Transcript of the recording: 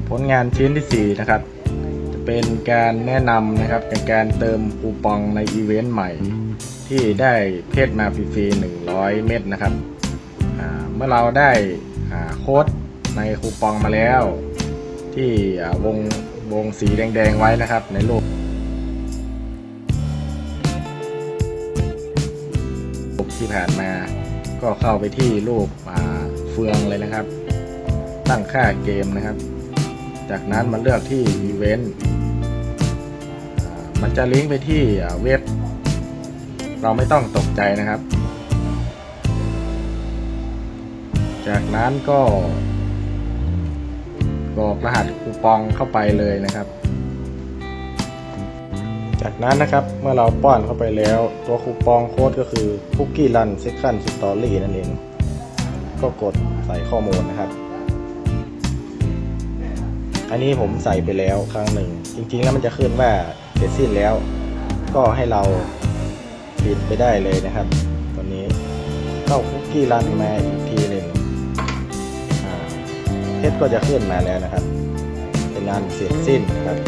แต่ผลงานชิ้นที่ 4 นะครับ จะเป็นการแนะนำนะครับในการเติมคูปองในอีเวนต์ใหม่ ที่ได้เพชรมาฟรีๆ100 เม็ดนะครับ เมื่อเราได้โค้ดในคูปองมาแล้ว ที่วงวงสีแดง ๆ ไว้นะครับในรูปที่ผ่านมาก็เข้าไปที่รูปเฟืองเลยนะครับ ตั้งค่าเกมนะครับ จากนั้นมาเลือกที่อีเวนต์มันจะลิงก์ไปที่เว็บ เราไม่ต้องตกใจนะครับ จากนั้นก็กรอกรหัสคูปองเข้าไปเลยนะครับ จากนั้นนะครับเมื่อเราป้อนเข้าไปแล้ว ตัวคูปองโค้ดก็คือ Cookie Run Second Story นั่นเอง ก็กดใส่ข้อมูลนะครับ อันนี้ผมใส่ไปแล้วครั้งหนึ่ง จริงๆแล้วมันจะขึ้นว่าเสร็จสิ้นแล้ว ก็ให้เราปิดไปได้เลยนะครับตอนนี้เข้าคุกกี้รันมาอีกทีหนึ่งเพชรก็จะขึ้นมาแล้วนะครับ เป็นงานเสร็จสิ้นครับ